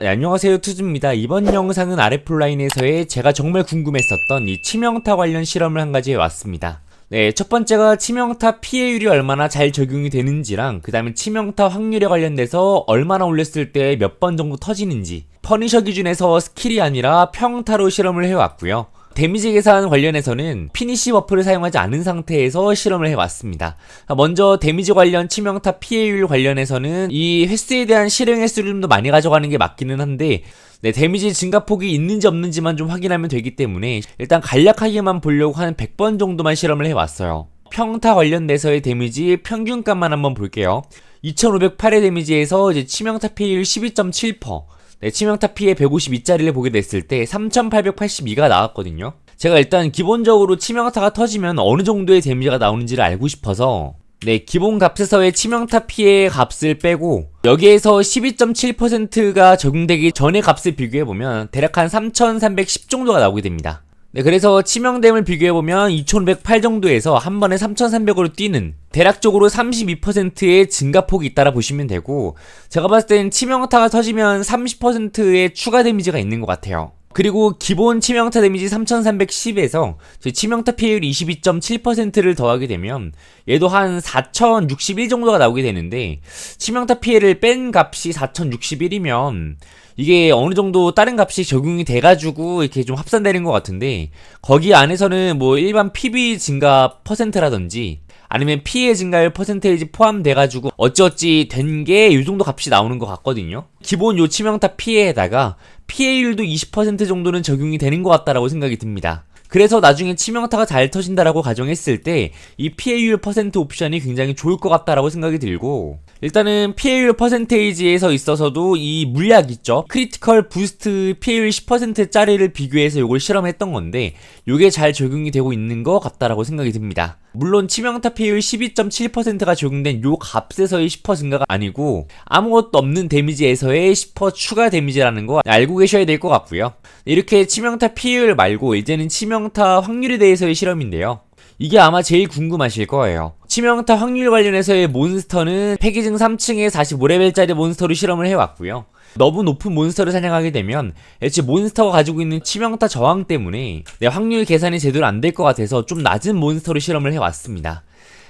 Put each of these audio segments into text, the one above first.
네, 안녕하세요 투즈입니다. 이번 영상은 아레플라인에서의 제가 정말 궁금했었던 이 치명타 관련 실험을 한 가지 해왔습니다. 네, 첫 번째가 치명타 피해율이 얼마나 잘 적용이 되는지랑 그 다음에 치명타 확률에 관련돼서 얼마나 올렸을 때 몇 번 정도 터지는지 퍼니셔 기준에서 스킬이 아니라 평타로 실험을 해왔고요. 데미지 계산 관련해서는 피니시 버프를 사용하지 않은 상태에서 실험을 해왔습니다. 먼저 데미지 관련 치명타 피해율 관련해서는 이 횟수에 대한 실행 횟수를 좀 더 많이 가져가는 게 맞기는 한데 네, 데미지 증가폭이 있는지 없는지만 좀 확인하면 되기 때문에 일단 간략하게만 보려고 한 100번 정도만 실험을 해왔어요. 평타 관련돼서의 데미지 평균값만 한번 볼게요. 2508의 데미지에서 이제 치명타 피해율 12.7%, 네, 치명타 피해 152짜리를 보게 됐을 때 3882가 나왔거든요. 제가 일단 기본적으로 치명타가 터지면 어느 정도의 데미지가 나오는지를 알고 싶어서 네, 기본 값에서의 치명타 피해 값을 빼고 여기에서 12.7%가 적용되기 전의 값을 비교해보면 대략 한 3310 정도가 나오게 됩니다. 네, 그래서 치명됨을 비교해보면 2108 정도에서 한 번에 3300으로 뛰는 대략적으로 32%의 증가폭이 있다라 보시면 되고 제가 봤을 땐 치명타가 터지면 30%의 추가 데미지가 있는 것 같아요. 그리고 기본 치명타 데미지 3310에서 치명타 피해율 22.7%를 더하게 되면 얘도 한 4061 정도가 나오게 되는데 치명타 피해를 뺀 값이 4061이면 이게 어느 정도 다른 값이 적용이 돼가지고 이렇게 좀 합산되는 것 같은데 거기 안에서는 뭐 일반 PB 증가 퍼센트라든지 아니면 피해 증가율 퍼센테이지 포함돼가지고 어찌어찌 된 게 이 정도 값이 나오는 것 같거든요. 기본 요 치명타 피해에다가 피해율도 20% 정도는 적용이 되는 것 같다라고 생각이 듭니다. 그래서 나중에 치명타가 잘 터진다라고 가정했을 때 이 피해율 퍼센트 옵션이 굉장히 좋을 것 같다라고 생각이 들고 일단은 피해율 퍼센테이지에서 있어서도 이 물약 있죠? 크리티컬 부스트 피해율 10%짜리를 비교해서 이걸 실험했던 건데 이게 잘 적용이 되고 있는 것 같다라고 생각이 듭니다. 물론 치명타 피해율 12.7%가 적용된 요 값에서의 10% 증가가 아니고 아무것도 없는 데미지에서의 10% 추가 데미지라는 거 알고 계셔야 될 것 같고요. 이렇게 치명타 피해율 말고 이제는 치명타 확률에 대해서의 실험인데요. 이게 아마 제일 궁금하실 거예요. 치명타 확률 관련해서의 몬스터는 패기증 3층에 45레벨짜리 몬스터로 실험을 해왔고요. 너무 높은 몬스터를 사냥하게 되면 애초에 몬스터가 가지고 있는 치명타 저항 때문에 내 확률 계산이 제대로 안 될 것 같아서 좀 낮은 몬스터로 실험을 해왔습니다.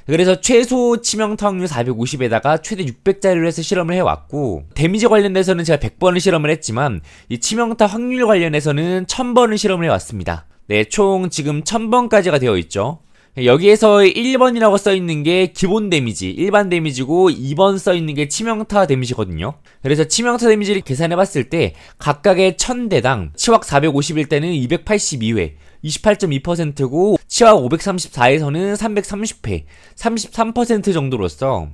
그래서 최소 치명타 확률 450에다가 최대 600짜리로 해서 실험을 해왔고 데미지 관련돼서는 제가 100번을 실험을 했지만 이 치명타 확률 관련해서는 1000번을 실험을 해왔습니다. 네, 총 지금 1000번까지가 되어 있죠. 여기에서 1번이라고 써있는 게 기본 데미지, 일반 데미지고 2번 써있는 게 치명타 데미지거든요. 그래서 치명타 데미지를 계산해봤을 때 각각의 1000대당 치확 451 때는 282회, 28.2%고 치확 534에서는 330회, 33% 정도로서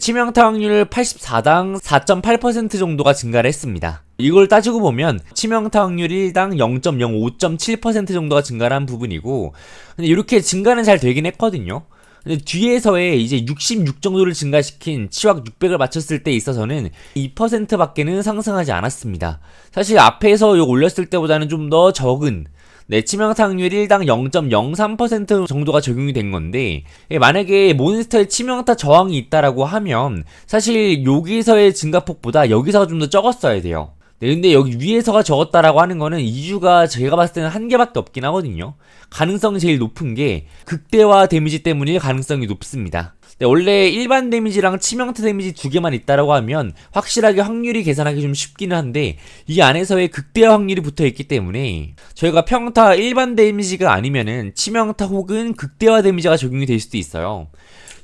치명타 확률 84당 4.8% 정도가 증가를 했습니다. 이걸 따지고 보면 치명타 확률 1당 0.05.7% 정도가 증가한 부분이고 근데 이렇게 증가는 잘 되긴 했거든요. 근데 뒤에서의 이제 66 정도를 증가시킨 치확 600을 맞췄을 때 있어서는 2%밖에는 상승하지 않았습니다. 사실 앞에서 요 올렸을 때보다는 좀 더 적은 네, 치명타 확률 1당 0.03% 정도가 적용이 된 건데, 예, 만약에 몬스터에 치명타 저항이 있다라고 하면, 사실 여기서의 증가폭보다 여기서가 좀 더 적었어야 돼요. 네, 근데 여기 위에서가 적었다라고 하는 거는 이유가 제가 봤을 때는 한 개밖에 없긴 하거든요. 가능성이 제일 높은 게 극대화 데미지 때문일 가능성이 높습니다. 네, 원래 일반 데미지랑 치명타 데미지 두 개만 있다라고 하면 확실하게 확률이 계산하기 좀 쉽기는 한데 이 안에서의 극대화 확률이 붙어 있기 때문에 저희가 평타 일반 데미지가 아니면은 치명타 혹은 극대화 데미지가 적용이 될 수도 있어요.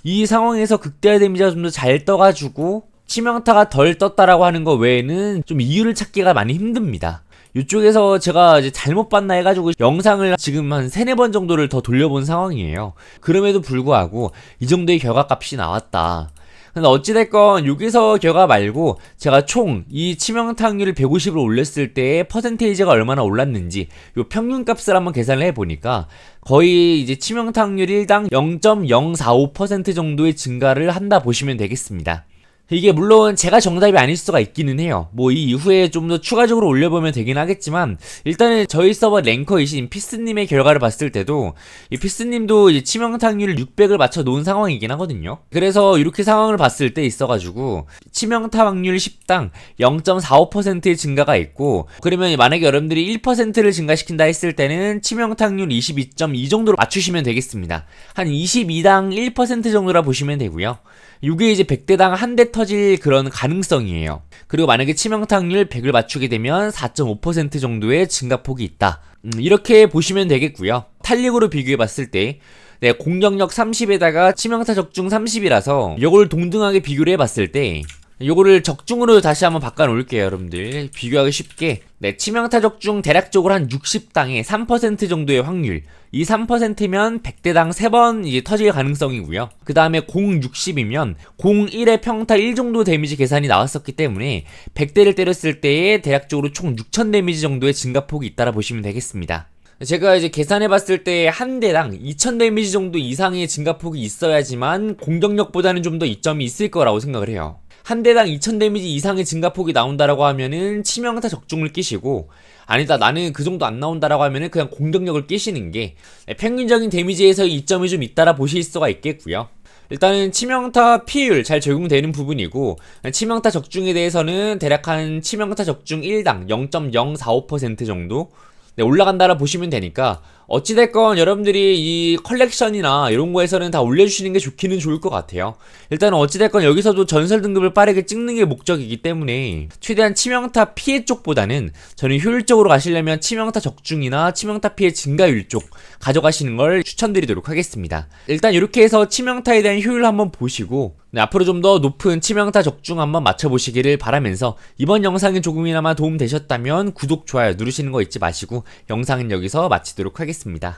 이 상황에서 극대화 데미지가 좀 더 잘 떠가지고 치명타가 덜 떴다라고 하는 거 외에는 좀 이유를 찾기가 많이 힘듭니다. 이쪽에서 제가 이제 잘못 봤나 해가지고 영상을 지금 한 세네 번 정도를 더 돌려본 상황이에요. 그럼에도 불구하고 이 정도의 결과값이 나왔다. 근데 어찌됐건 여기서 결과 말고 제가 총 이 치명타 확률을 150으로 올렸을 때 퍼센테이지가 얼마나 올랐는지 요 평균값을 한번 계산을 해보니까 거의 이제 치명타 확률 1당 0.045% 정도의 증가를 한다 보시면 되겠습니다. 이게 물론 제가 정답이 아닐 수가 있기는 해요. 뭐 이 이후에 좀 더 추가적으로 올려보면 되긴 하겠지만 일단은 저희 서버 랭커이신 피스님의 결과를 봤을 때도 이 피스님도 이제 치명타률 600을 맞춰 놓은 상황이긴 하거든요. 그래서 이렇게 상황을 봤을 때 있어가지고 치명타 확률 10당 0.45%의 증가가 있고 그러면 만약에 여러분들이 1%를 증가시킨다 했을 때는 치명타률 22.2 정도로 맞추시면 되겠습니다. 한 22당 1% 정도라 보시면 되고요. 이게 이제 100대당 한 대 터질 그런 가능성이에요. 그리고 만약에 치명타률 100을 맞추게 되면 4.5% 정도의 증가폭이 있다. 음, 이렇게 보시면 되겠고요. 탄력으로 비교해 봤을 때 네, 공격력 30에다가 치명타 적중 30이라서 이걸 동등하게 비교를 해봤을 때 요거를 적중으로 다시 한번 바꿔 놓을게요, 여러분들. 비교하기 쉽게. 네, 치명타 적중 대략적으로 한 60당에 3% 정도의 확률. 이 3%면 100대당 3번 이제 터질 가능성이고요. 그 다음에 0 60이면 0 1의 평타 1 정도 데미지 계산이 나왔었기 때문에 100대를 때렸을 때에 대략적으로 총 6000 데미지 정도의 증가폭이 있다라 보시면 되겠습니다. 제가 이제 계산해 봤을 때 한 대당 2000 데미지 정도 이상의 증가폭이 있어야지만 공격력보다는 좀 더 이점이 있을 거라고 생각을 해요. 한 대당 2000 데미지 이상의 증가폭이 나온다라고 하면은 치명타 적중을 끼시고 아니다 나는 그 정도 안 나온다라고 하면은 그냥 공격력을 끼시는 게 평균적인 데미지에서의 이점이 좀 있다라 보실 수가 있겠고요. 일단은 치명타 피해율 잘 적용되는 부분이고 치명타 적중에 대해서는 대략 한 치명타 적중 1당 0.045% 정도 네, 올라간다라 보시면 되니까 어찌됐건 여러분들이 이 컬렉션이나 이런 거에서는 다 올려주시는 게 좋기는 좋을 것 같아요. 일단 어찌됐건 여기서도 전설 등급을 빠르게 찍는 게 목적이기 때문에 최대한 치명타 피해 쪽보다는 저는 효율적으로 가시려면 치명타 적중이나 치명타 피해 증가율 쪽 가져가시는 걸 추천드리도록 하겠습니다. 일단 이렇게 해서 치명타에 대한 효율 한번 보시고 네, 앞으로 좀 더 높은 치명타 적중 한번 맞춰보시기를 바라면서 이번 영상이 조금이나마 도움 되셨다면 구독, 좋아요 누르시는 거 잊지 마시고 영상은 여기서 마치도록 하겠습니다. Back.